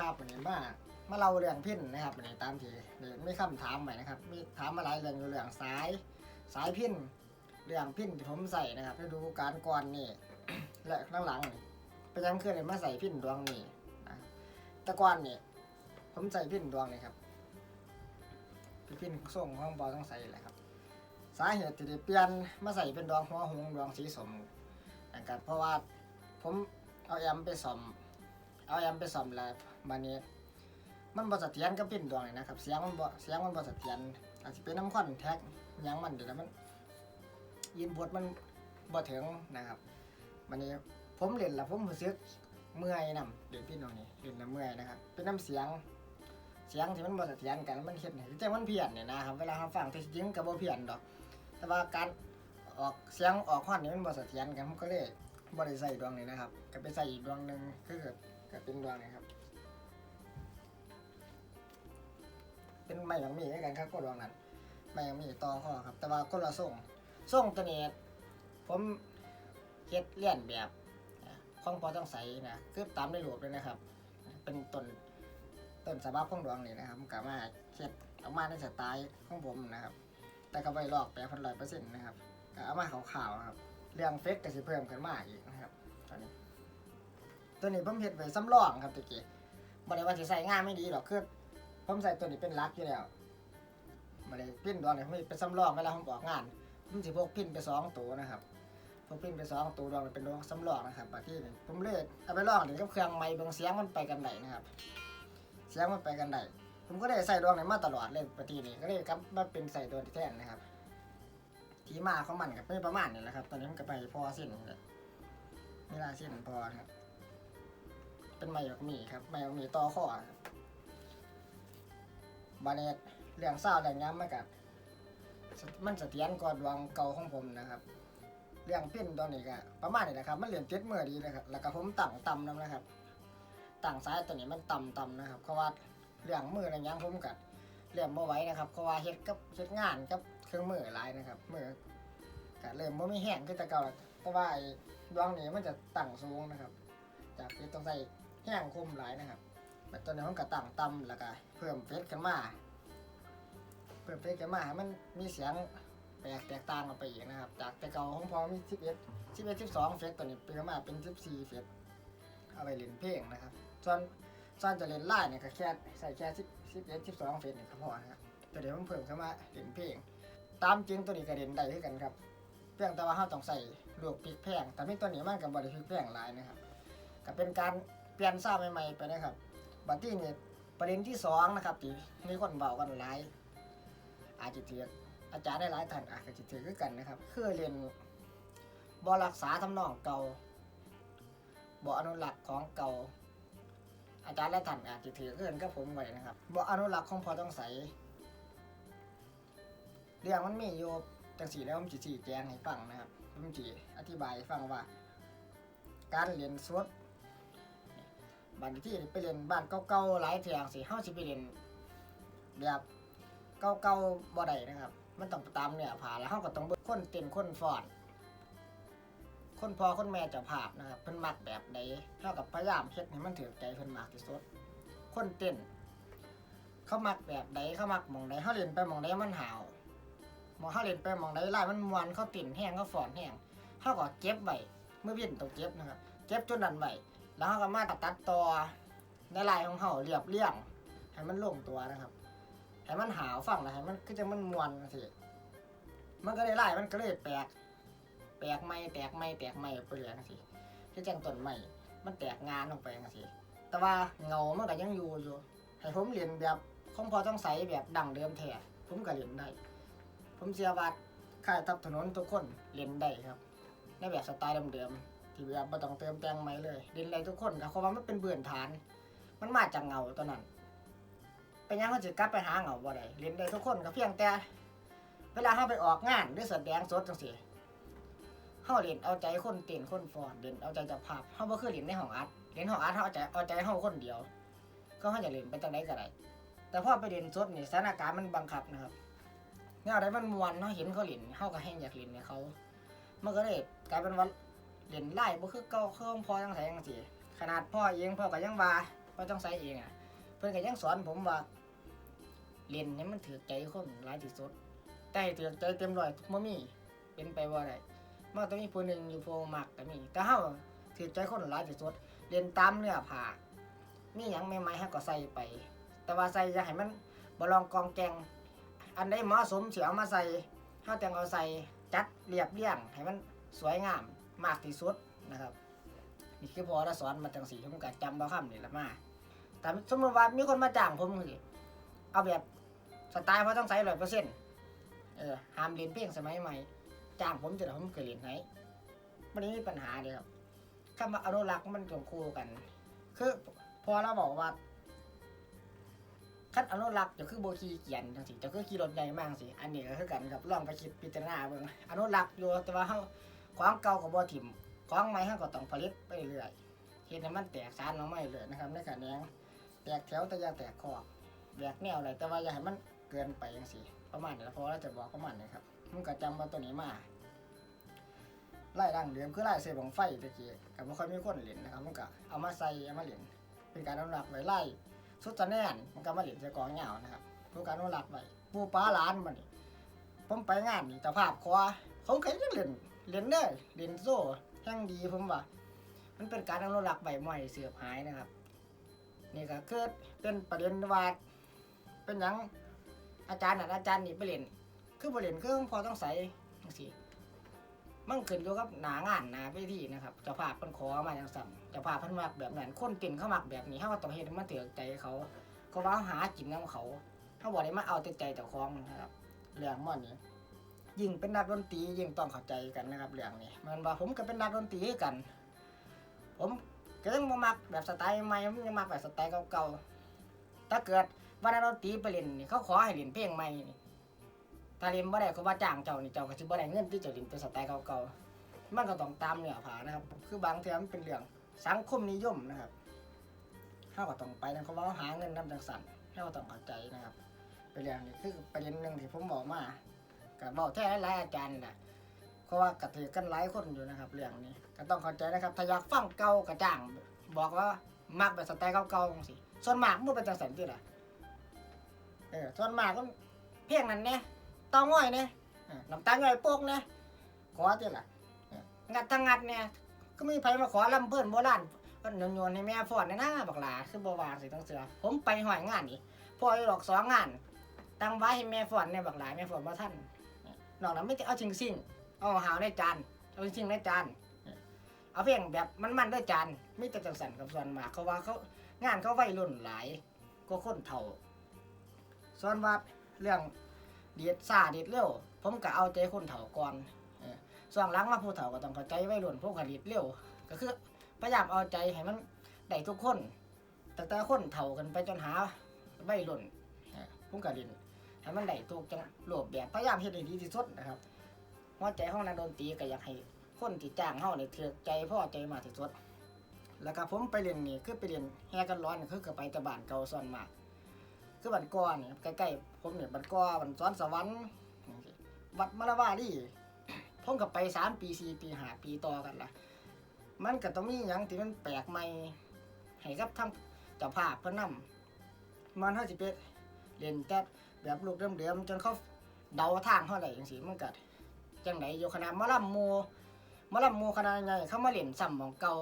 ครับวันนี้มามาเล่าเรื่องพินนะครับวันนี้ตามที่ไมีคำถามไว้นะครับ มีถามมาหลายเรื่องอยู่เรื่องสาย สายพินเรื่องพินที่ผมใส่นะครับฤดูกาลก่อนนี่และข้างหลังนี่เป็นยังคือเลยมาใส่พินดวงนี่นะแต่ก่อนนี่ผมใส่พินดวงนี่ครับเป็นพินส่งห้องบอต้องใส่แหละครับ สาเหตุที่ได้เปลี่ยนมาใส่เป็นดวงหัวหงดวงสีสมนะครับเพราะว่าผมเอาแอมไปซ่อม เอาแอมไปซ่อมแล้วมานี้ มันบ่เสถียรกับพินดวงนี่นะครับ เสียงมันบ่เสียงมันบ่เสถียรอาจจะเป็นน้ำคอนแท็กยังมันเดี๋ยวแล้วมันยินบทมันบ่ถึงนะครับวันนี้ผมเล่นแล้วผมรู้สึกเมื่อยนํเล่นพินดวงนี่เล่นแล้วเมื่อยนะครับ เป็นน้ำเสียง เสียงที่มันบ่เสถียรกันมันเฮ็ดให้ใจมันเพี้ยนเนี่ยนะครับ เวลาเราฟังที่จริงก็บ่เพี้ยนดอก แต่ว่าการออกเสียงออกคอนนี่มันบ่เสถียรกันผมก็เลยบ่ได้ใส่ดวงนี้นะครับ ก็ไปใส่อีกดวงหนึ่งคือ ก็เป็นดวงนี้ครับ เป็นไม้หยังมีคือกันครับก็ดวงนั้นไม้หยังมีต่อข้อครับ แต่ว่าคนละทรงทรงตัวนี้ผมเฮ็ดเลี่ยนแบบของพอต้องใส่นะคือตามในรูปเลยนะครับ เป็นต้นต้นสะบับของดวงนี่นะครับก็มาเฮ็ดออกมาในสไตล์ของผมนะครับ แต่ก็ไม่ลอกแปดพันร้อยเปอร์เซ็นต์นะครับก็เอามาขาวๆนะครับเรื่องเฟกก็สิเพิ่มขึ้นมาอีกอนนี้ ตัวนี้ผมเห็ดไว้สำรองครับตะกี้บ่ได้ว่าสิใส่งานไม่ดีหรอกคือผมใส่ตัวนี้เป็นลักอยู่แล้วบ่ได้พิ้นดวงนี่ผมเฮ็ดเป็นสำรองเวลาผมออกงานผมสิพกพิ้นไปสองตัวนะครับพกพิ้นไปสองตัวดวงเป็นดวงสำรองนะครับบัดที่นี่ผมเลยเอาไปลองเดี๋ยวกับเครื่องไม้เบิ่งเสียงมันไปกันได้นะครับ เสียงมันไปกันได้ผมก็ได้ใส่ดวงนี้มาตลอดเลยปฏินี้ก็เลยกลับมาเป็นใส่ตัวที่แทนนะครับ ที่มาของมันกับเป็นประมาณนี้แหละครับ ตอนนี้มันก็ไปพอสิ้นเลยเวลาสิ้นพอครับ เป็นไม้หยกมีครับไม้หยกมีต่อข้อครับบาเนตเรื่องเศร้าเรื่องย้ำมันกับมันเสถียรกว่าดวงเก่าของผมนะครับเรื่องพิ้นตอนนี้ก็ประมาณนี้แหละครับ มันเหรียญเจ็ดเมื่อดีนะครับ แล้วก็ผมตั้งต่ำนำนะครับ ต่างซ้ายตัวนี้มันต่ำต่ำนะครับเพราะว่าเรื่องมืออะไรยังผมกัดเรื่องบ่ไว้นะครับเพราะว่าเฮ็ดกับเฮ็ดงานกับเครื่องมือหลายนะครับมือก็เริ่มบ่มีแห้งคือแต่เก่าแล้วแต่ว่าดวงนี้มันจะตั้งสูงนะครับ จากที่ต้องใส่ แห้งคมหลายนะครับแต่ตัวนี้ผมก็ตั้งต่ำแล้วก็เพิ่มเฟสขึ้นมา เพิ่มเฟสขึ้นมาให้มันมีเสียงแปลกแตกต่างออกไปอีกนะครับ จากแต่เก่าของพอมี 11 11 12 เฟสตัวนี้เปลี่ยนมาเป็น 14 เฟสเอาไปเล่นเพลงนะครับส่วนส่วนจะเล่นไล่เนี่ยก็แค่ใส่แค่สิบสิบเอ็ดสิบสองเฟซเนี่ยก็พอนะครับแต่เดี๋ยวผมเพิ่มเข้ามาเล่นเพลง ตามจริงตัวนี้ก็เล่นได้คือกันครับเพียงแต่ว่าเราต้องใส่ลูกพริกแพงแต่ไม่ตัวนี้มันกับบริพริกแพงหลายนะครับก็เป็นการ ปลี่ยนซาวด์ใหม่ๆไปนะครับบัดที่นี่ประเด็นที่สองนะครับที่มีคนเบากันหลายอาจจะถืออาจารย์ได้หลายท่านอาจจะถือคือกันนะครับ คือเรียนบอรักษาทำนองเก่าบ่อนุรักษ์ของเก่า อาจารย์และท่านอาจจะถือเกินกับผมไว้นะครับบ่อนุรักษ์ของพอต้องใสเรื่องมันมีอยู่จังสีแล้วผมจีจีแจงให้ฟังนะครับผมจีอธิบายให้ฟังว่า การเรียนสวด บ้านที่ไปเรียนบ้านเก่าๆหลายเทียงสิเฮาสิไปเรียนแบบเก่าๆบ่ได้นะครับ มันต้องตามเนี่ยผ่าแล้วเฮาก็ต้องเบิ่งคนเต้นคนฟ้อนคนพ่อคนแม่เจะภาพนะครับเพิ่นมักแบบใดเท่ากับพยายามเฮ็ดให้มันถือใจเพิ่นมากที่สุด คนเต้น เขามักแบบใดเขามักหมองใดเขาเล่นไปหมองใดมันหาวหมองเขาเล่นไปหมองใดลายมันมวนเขาติ่นแห้งเขาฝอนแห้งเขาก็เก็บไว้เมื่อเวียนต้องเก็บนะครับ เก็บจนนั้นไว้ แล้วเขาก็มาตัดต่อในลายของเขาเรียบเรียงให้มันลงตัวนะครับให้มันหาวฟังแล้วให้มันคือจะมันมวนสิมันก็ได้ลายมันก็เลยแปลกแตกไม่แตกไม่แตกไม่ไปเรื่อยสิที่จังต้นไม้มันแตกงานลงไปสิแต่ว่าเงามันก็ยังอยู่อยู่ ให้ผมเรียนแบบขงพอต้องใส่แบบดังเดิมแท้ผมก็เรียนได้ ผมเสียวัดค่ายทับถนนทุกคนเรียนได้ครับ ในแบบสไตล์เดิมๆ ที่แบบไม่ต้องเติมแต่งใหม่เลยเรียนได้ทุกคนครับเพราะว่ามันเป็นเบื้อฐาน มันมาจากเงาตัวนั้นเป็นยังเขาจะกลับไปหาเงาบ่ได้เรียนได้ทุกคนก็เพียงแต่ เวลาเขาไปออกงานหรือแสดงสดจังซี่เฮาเล่นเอาใจคนเต้นคนฟอนเล่นเอาใจจับภาพเฮาบ่คือเล่นในห้องอัดเล่นห้องอัดเฮาเอาใจเอาใจเฮาคนเดียว ก็เฮาจะเล่นไปจังไดก็ได้แต่พอไปเล่นสดนี่สถานการณ์มันบังคับนะครับแนวใดมันมวนเฮาเห็นเขาเล่นเฮาก็แฮงอยากเล่นให้เขามันก็เลยกลายเป็นว่า เล่นไล่บ่คือเก่าคือของพ่อจังไสจังซี่ขนาดพ่อเองพ่อก็ยังว่าไปราะต้องใส่เองอะ เพิ่นก็ยังสอนผมว่าเรียนให้มันถือใจคนหลายที่สุดแต่ให้ถือใจเต็มร้อยบ่มีเป็นไปบ่ได้มันต้องมีผู้หนึ่งอยู่ผู้มักก็มีแต่เฮาถือใจคนหลายที่สุดเรียนตามเนื้อผ้ามีหยังใหม่ๆเฮาก็ใส่ไป แต่ว่าใส่อย่าให้มันบ่ลองกองแกงอันใดเหมาะสมสิเอามาใส่เฮาจังเอาใส่จัดเรียบเรียงให้มันสวยงาม มากที่สุดนะครับนี่คือพอเราสอนมาจังสีผมก็จำบ่คำนี่ละมาแต่สมมติว่ามีคนมาจ้างผมสิเอาแบบสไตล์เพราะต้องใส่ร้อยเปอร์เซ็นต์เออห้ามเรียนเพลงสมัยใหม่จ้างผมจะผมเคยเรียนให้มันนี้มีปัญหาเลยครับคำว่าอนุรักษ์มันต้องคู่กัน คือพอเราบอกว่าคัดอนุรักษ์จะคือโบคีเกียนจังสิจะคือขี่รถใหญ่มากสิอันนี้ก็คือกันครับลองไปคิดพิจารณาเบิ่งอนุรักษ์อยู่แต่ว่าเฮา ของเก่ากับบ่ถิ่มของใหม่เฮาก็ต้องผลิตไปเรื่อยเฮ็ดให้มันแตกสารออกมาเรื่อยนะครับในขณะนี้แตกแถวแต่อย่าแตกคอกแบกแนวอะไรแต่ว่าอย่าให้มันเกินไปอย่างสิประมาณนี้ละพอเราจะบอกประมาณนี้ครับมันก็จำว่าตัวนี้มาไล่ดังเดิมคือไล่เสบของไฟตะกี้กับไม่ค่อยมีคนเล่นนะครับมันก็เอามาใส่เอามาเล่นเป็นการอนุรักษ์ไว้ไล่สุดจะแน่นมันก็มาเล่นใส่กองเหงานะครับเพื่อการอนุรักษ์ไว้ปูป้าหลานมันนี่ผมไปงานนี่เจ้าภาพคว้าเขาเคยเล่น เล่นเด้อเล่นโซ่แห่งดีผมว่า มันเป็นการอนุรักษ์ใบใหม่เสือบหายนะครับ นี่ก็คือเป็นประเด็นว่าเป็นยังอาจารย์น่ะอาจารย์นี่ไปเรียนคือประเด็นคือพอต้องใส่จังซี่มันขึ้นอยู่กับหนางานหนาไปที่นะครับเจ้าภาพเพิ่นขอมาจังสั่นเจ้าภาพเพิ่นมักแบบนั้นคนติ่นเขามักแบบนี้เฮาก็ต้องเฮ็ดมันถือใจเขาก็ว่าหากินนํเขาเฮาบ่ได้มาเอาแต่ใจเจ้าของนะครับเรื่องมันนี้ ยิ่งเป็นนักดนตรียิ่งต้องเข้าใจกันนะครับเรื่องนี้มันว่าผมก็เป็นนักดนตรีกัน ผมก็ยังมักแบบสไตล์ใหม่ผมยังมักแบบสไตล์เก่าๆถ้าเกิดวันนั้นเราตีไปเล่นนี่เขาขอให้เล่นเพลงใหม่นี่ถ้าเล่นบ่ได้เขาว่าจ้างเจ้านี่เจ้าก็สิบ่ได้เงินที่จะเล่นเป็นสไตล์เก่าๆมันก็ต้องตามเนื้อผ้านะครับ คือบางเทีมันเป็นเรื่องสังคมนิยมนะครับเฮาก็ต้องไปนั่นเขาว่าหาเงินนำจังสันเฮาก็ต้องเข้าใจนะครับเป็นเรื่องนี้คือประเด็นหนึ่งที่ผมบอกมา ก็บอกแท้หลายอาจารย์นะเพราะว่ากระถือกันหลายคนอยู่นะครับ เรื่องนี้ก็ต้องเข้าใจนะครับถ้าอยากฟังเก่ากระจ่างบอกว่ามักแบบสไตล์เก่าๆจังสิส่วนมากมันเป็นจังสันที่ล่ะเออส่วนมากก็เพียงนั้นเนี่ยต้าง่อยเนี่ยน้ำตาลง่อยโป๊กเนี่ยขอที่ล่ะงัดทางงัดเนี่ยก็มีไผมาขอลำเพื่อนโบราณก็โยนให้แม่ฟอนในหน้าบักหลาคือบ่วางสิต้องเสือผมไปหอยงานนี่พออีดอกสองงาน ตั้งไว้ให้แม่ฟอนในบักหลาแม่ฟอนบ่ท่าน นอกนั้นไม่ได้เอาจริงสิ่งเอาหาวในจานเอาจริงในจานเอาเพียงแบบมันๆด้วยจานไม่แต่จังสันกับส่วนมากเขาว่าเขางานเขาวัยรุ่นหลายก็คนเฒ่าส่วนว่าเรื่องเดียดซาเดียดเร็วผมก็เอาใจคนเฒ่าก่อนส่วนหลังมาผู้เฒ่าก็ต้องเข้าใจวัยรุ่นพวกกระดิดเร็ว ก็คือพยายามเอาใจให้มันได้ทุกคน แต่แต่คนเฒ่ากันไปจนหาวัยรุ่นเออผมกระดิน ให้มันได้ทุกจังรูปแบบพยายามเฮ็ดให้ดีที่สุดนะครับหัวใจของนักดนตรีก็อยากให้คนที่จ้างเฮานี่ถือใจพ่อใจมากที่สุดแล้วก็ผมไปเรียนนี่คือไปเรียนแห่กันร้อนคือก็ไปต่บ้านเก่าส่วนมาคือบ้านก้อนี่ใกล้ๆผมเนี่ยบ้านก้อบ้านซ้อนสวรรค์วัดมะละวาดีผมก็ไปสามปีสี่ปีห้าปีต่อกันละมันก็ต้องมีหยังที่มันแปลกใหม่ให้กับทั้งเจ้าภาพเพิ่นนำมันเฮาสิไปเรียนแต่ แบบลูกเดิมๆจนเขาเดาทางเฮาได้จังซี่มันก็จังไหนอยู่คณะหมอลำหมูมอลำหมูคณะใหญ่เขามาเล่นซ้ำของเก่า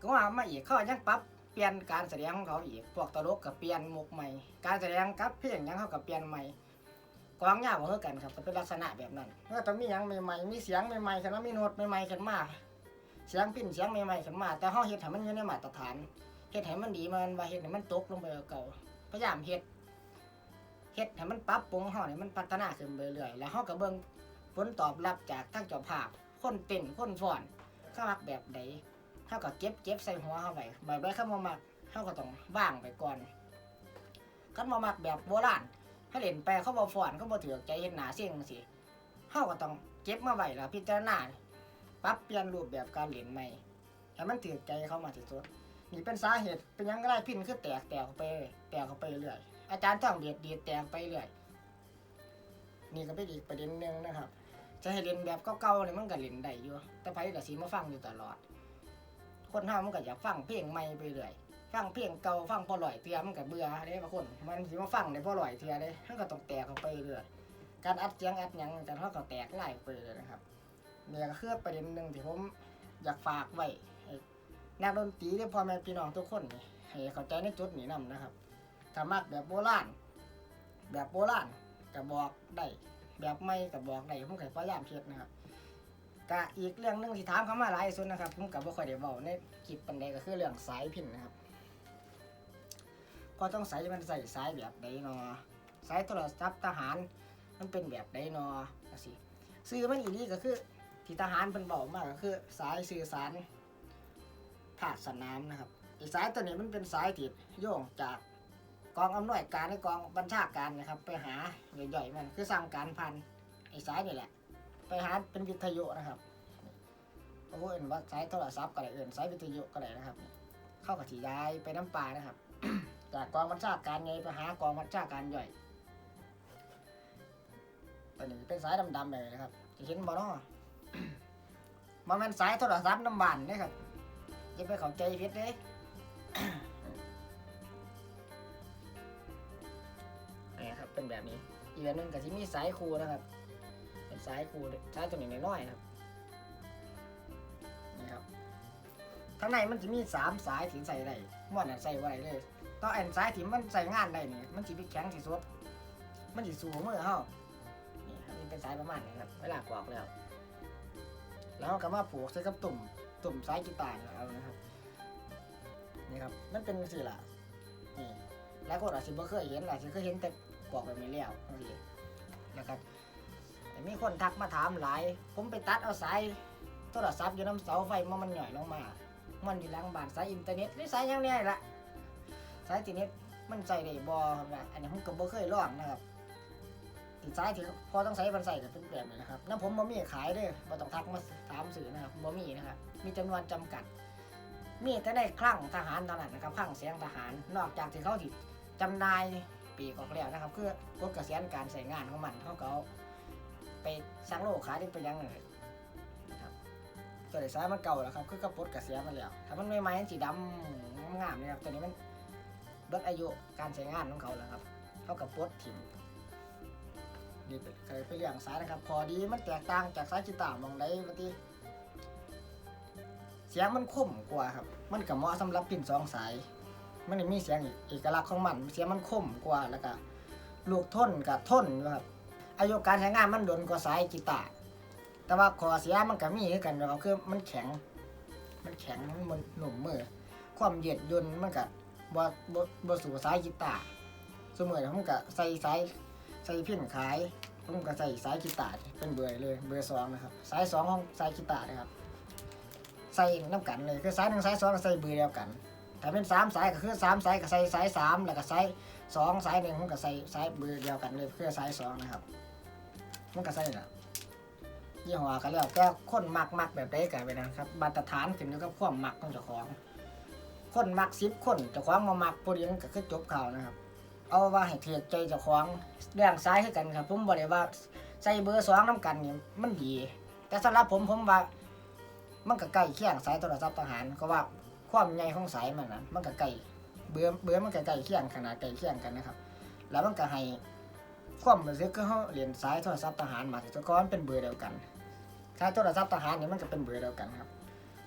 ก็ว่ามาอีกเขายังปรับเปลี่ยนการแสดงของเขาอีกพวกตลกกับเปลี่ยนมุกใหม่ การแสดงกับเพลงยังเขากับเปลี่ยนใหม่กองยาวบ่เท่ากันครับก็เป็นลักษณะแบบนั้นเมื่อต้องมีหยังใหม่ๆมีเสียงใหม่ๆขึ้นมามีโน้ตใหม่ๆขึ้นมาเสียงพิ้นเสียงใหม่ๆขึ้นมา แต่เฮาเฮ็ดให้มันอยู่ในมาตรฐานเฮ็ดให้มันดีมันว่าเฮ็ดให้มันตกลงไปเก่าพยายามเฮ็ด เฮ็ดให้มันปรับปรุงเฮาให้มันพัฒนาขึ้นไปเรื่อยๆแล้วเฮาก็เบิ่งผลตอบรับจากทั้งเจ้าภาพ คนเต้นคนฟ้อนเขามักแบบใดเขาก็เก็บเก็บใส่หัวเขาไปแบบใดเขามามักเขาก็ต้องว่างไปก่อนเขามามักแบบโบราณเขาเล่นไปเขาบ่ฟ้อนเขาบ่ถือใจเห็นหนาเสียงสิเขาก็ต้องเก็บมาไว้แล้วพิจารณาปรับเปลี่ยนรูปแบบการเล่นใหม่ให้มันถือใจเขามาที่สุดนี่เป็นสาเหตุเป็นยังได้พินคือแตกแตกไป แตกออกไปเรื่อย อาจารย์ท่องเดียดเดียดแตกไปเรื่อยนี่ก็เป็นอีกประเด็นหนึ่งนะครับ จะให้เล่นแบบเก่าๆเนี่ยมันก็เล่นได้อยู่แต่ไผก็สิมาฟังอยู่ตลอด คนเฮามันก็อยากฟังเพลงใหม่ไปเรื่อยฟังเพลงเก่าฟังพอลอยเทือมันก็เบื่อเด้บางคนมันสิมาฟังได้พอลอยเทือเด้มันก็ต้องแตกออกไปเรื่อยการอัดเสียงอัดยังแต่เขาก็แตกไล่ไปเลยนะครับเนี่ยก็คือประเด็นหนึ่งที่ผมอยากฝากไว้นักดนตรีและพ่อแม่พี่น้องทุกคนนี่ให้เข้าใจในจุดนี้นํนะครับ ถ้ามักแบบโบราณแบบโบราณก็บอกได้แบบไม่ก็บอกได้ผมก็พยายามเฮ็ดนะครับก็อีกเรื่องหนึงที่ถามเข้ามาหลายสุดนะครับผมก็บ่ค่อยได้เว้าในคลิปปานใดก็คือเรื่องสายพินนะครับก็ต้องใส่มันใส่สายแบบใดเนอสายโทรศัพท์ทหารมันเป็นแบบใดเนอจังซี่ซื้อมันอีนี่ก็คือที่ทหารเป็นบอกมากก็คือสายสื่อสารภาคสนามนะครับไอ้สายตัวนี้มันเป็นสายที่โยงจาก กองอำนวยการในกองบัญชาการนะครับ ไปหาย่อยๆมันคือสั่งการพันไอ้สายนี่แหละ ไปหาเป็นวิทยุนะครับโอ้เอ็นว่าสายโทรศัพท์ก็ได้เอ็นสายวิทยุก็ได้นะครับ เข้ากับที่ย้ายไปน้ำปลานะครับ จากกองบัญชาการไงไปหากองบัญชาการย่อยตัวนี้เป็นสายดำๆเลยนะครับจะเห็นบ่เนาะมันเป็นสายโทรศัพท์น้ำบานเด้ครับอย่าไปเข้าใจผิดเด้นี่ เป็นแบบนี้ อีกอันหนึงก็ที่มีสายคูนะครับ เป็นสายคูสายตัวนี้น้อยๆครับนี่ครับข้างในมันจะมีสามสายถึงใส่ได้หมดน่ะใส่ไว้เลยต่อแอนซ้ายที่มันใส่งานได้นี่มันสิไปแข็งที่สุดมันสิสูงมือเฮานี่ครับนี่เป็นสายประมาณนี้ครับเวลากรอกแล้ว แล้วก็มาผูกใส่กับตุ่มตุ่มสายกีตาร์เนี่ยเอานะครับนี่ครับ มันเป็นสิล่ะนี่แล้วก็อาจสิบ่เคยเห็นอาจสิเคยเห็นแต่ กรอกแบบนี้แล้วจังซี่แล้วก็แต่มีคนทักมาถามหลาย ผมไปตัดเอาสายโทรศัพท์อยู่น้ำเสาไฟมามันหย่อยลงมา มันอยู่หลังบ้านสายอินเทอร์เน็ตหรือสายยังเนี่ยละสายทีนี้มันใส่ได้บ่ครับนะอันนี้ผมก็บ่เคยลองนะครับที่สายที่พอต้องใช้มันใส่ก็เป็นแบบนี้นะครับน้ำผมบ่มีขายด้อบ่ต้องทักมาถามสื่อนะครับบ่มีนะครับมีจำนวนจำกัด มีแต่ได้คลั่งทหารเท่านั้นนะครับคลั่งเสียงทหาร นอกจากที่เขาที่จำนาย ปีกออกแล้วนะครับคือปลดเกษียณการใส่งานของมันเขาก็เอาไปสร้างโลกขายได้ไปยังเลยนะครับตัวไหนสายมันเก่าแล้วครับคือก็ปลดเกษียณมาแล้วถ้ามันใหม่ๆมันสีดำงามๆนะครับตัวนี้มันลดอายุการใช้งานของเขาแล้วครับเท่ากับปลดถิ่มนี่เป็นเคยไปเลี้ยงสายนะครับ พอดีมันแตกต่างจากสายกีตาร์มองได้ปฏิเสียงมันคมกว่าครับ มันกับเหมาะสำหรับปิ่นสองสาย มันมีเสียงเอกลักษณ์ของมัน เสียงมันคมกว่าแล้วก็ลูกท่นกับท่นอยู่ครับอายุการใช้งานมันโดนกว่าสายกีตาร์แต่ว่าขอเสียมันก็มีคือกันนะครับคือมันแข็ง มันแข็งมันหนุ่มมือความเย็ดยนมันก็บ่บ่บ่สู่สายกีตาร์สมมติผมก็ใส่สายใส่พินขายผมก็ใส่สายกีตาร์เป็นเบอร์เลยเบอร์สองนะครับสายสองของสายกีตาร์นะครับใส่น้ำกันเลยคือสายหนึ่งสายสองใส่เบอร์เดียวกัน ถ้าเป็นสามสายก็คือสามสายก็ใส่สายสามแล้วก็สายสองสายหนึ่งผมก็ใส่สายเบอร์เดียวกันเลยคือสายสองนะครับมันก็ใส่ละยี่ห้อก็แล้วแต่คนมักมักแบบใดกันไปนะครับมาตรฐานขึ้นอยู่กับความมักของเจ้าของ คนมักสิบคนเจ้าของมามักผู้เดียวก็คือจบข่าวนะครับ เอาว่าให้เถือใจเจ้าของเรื่องซ้ายให้กันครับ ผมบอกเลยว่าใส่เบอร์สองน้ำกันนี่มันดี แต่สำหรับผมผมว่ามันก็ใกล้เคียงสายโทรศัพท์ทหารก็ว่า ความใหญ่ของสายมันนะมันก็ใกล้เบอร์เบอร์มันก็ใกล้เคียงขนาดใกล้เคียงกันนะครับ แล้วมันก็ให้ความรู้สึกคือเขาเรียนสายโทรศัพท์ทหารมาแต่ก่อนเป็นเบอร์เดียวกันสายโทรศัพท์ทหารนี่มันก็เป็นเบอร์เดียวกันครับ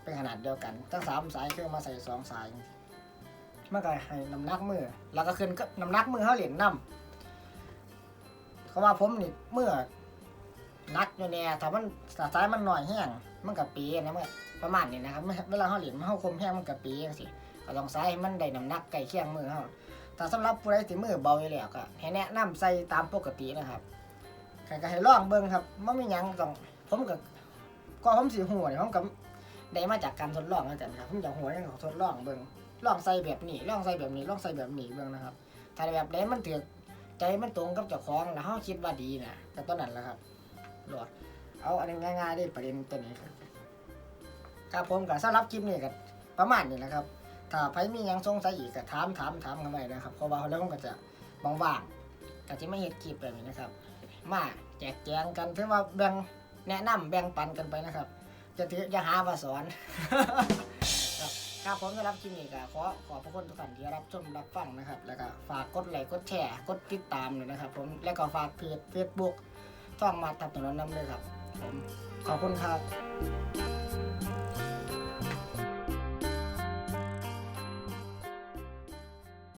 เป็นขนาดเดียวกันทั้งสามสายเครื่องมาใส่สองสายมันก็ให้น้ำหนักมือ แล้วก็ขึ้นก็น้ำหนักมือเขาเหรียญน้ำเขาว่าผมนี่เมื่อนักอยู่เนี่ยถ้ามันสายมันหน่อยแห้ง มันกับปีนะมันประมาณนี้นะครับเวลาเขาเหรียญมันเขาคมแห้งมันกับปีจังสิก็ต้องใส่ให้มันได้น้ำหนักใกล้เคียงมือเขาแต่สำหรับผู้ใดที่มือเบาอยู่แล้วก็ให้แนะนำใส่ตามปกตินะครับใครก็ให้ลองเบิ่งครับมันไม่ยังต้องผมก็ก็ผมสีหัวเนี่ยผมกับได้มาจากการทดลองแล้วกันครับผมอยากหัวยังของทดลองเบิ่งลองใส่แบบนี้ลองใส่แบบนี้ลองใส่แบบนี้เบิ่งนะครับถ้าแบบใดมันถือใจมันตรงกับเจ้าของแล้วเขาคิดว่าดีนะก็ต้นนั้นแหละครับหลอด เอาอันนี้ง่ายๆได้ประเด็นตัวนี้ครับครับผมกับสำหรับคลิปนี้กับประมาณนี้นะครับ ถ้าใครมียังสงสัยอีกก็ถามถามถามกันไปนะครับเพราะว่าแล้วผมก็จะบางว่างก็จะไม่เห็นคลิปแบบนี้นะครับ มาแจกแจงกันเพื่อว่าแบ่งแนะนำแบ่งปันกันไปนะครับ จะถือจะหาว่าสอนครับผมสำหรับคลิปนี้ก็ขอขอบพระคุณทุกท่านที่รับชมรับฟังนะครับ แล้วก็ฝากกดไลค์กดแชร์กดติดตามเลยนะครับ ผมแล้วก็ฝากเพจเฟซบุ๊กต้องมาตับถนนน้ำเลยครับ ขอบคุณครับ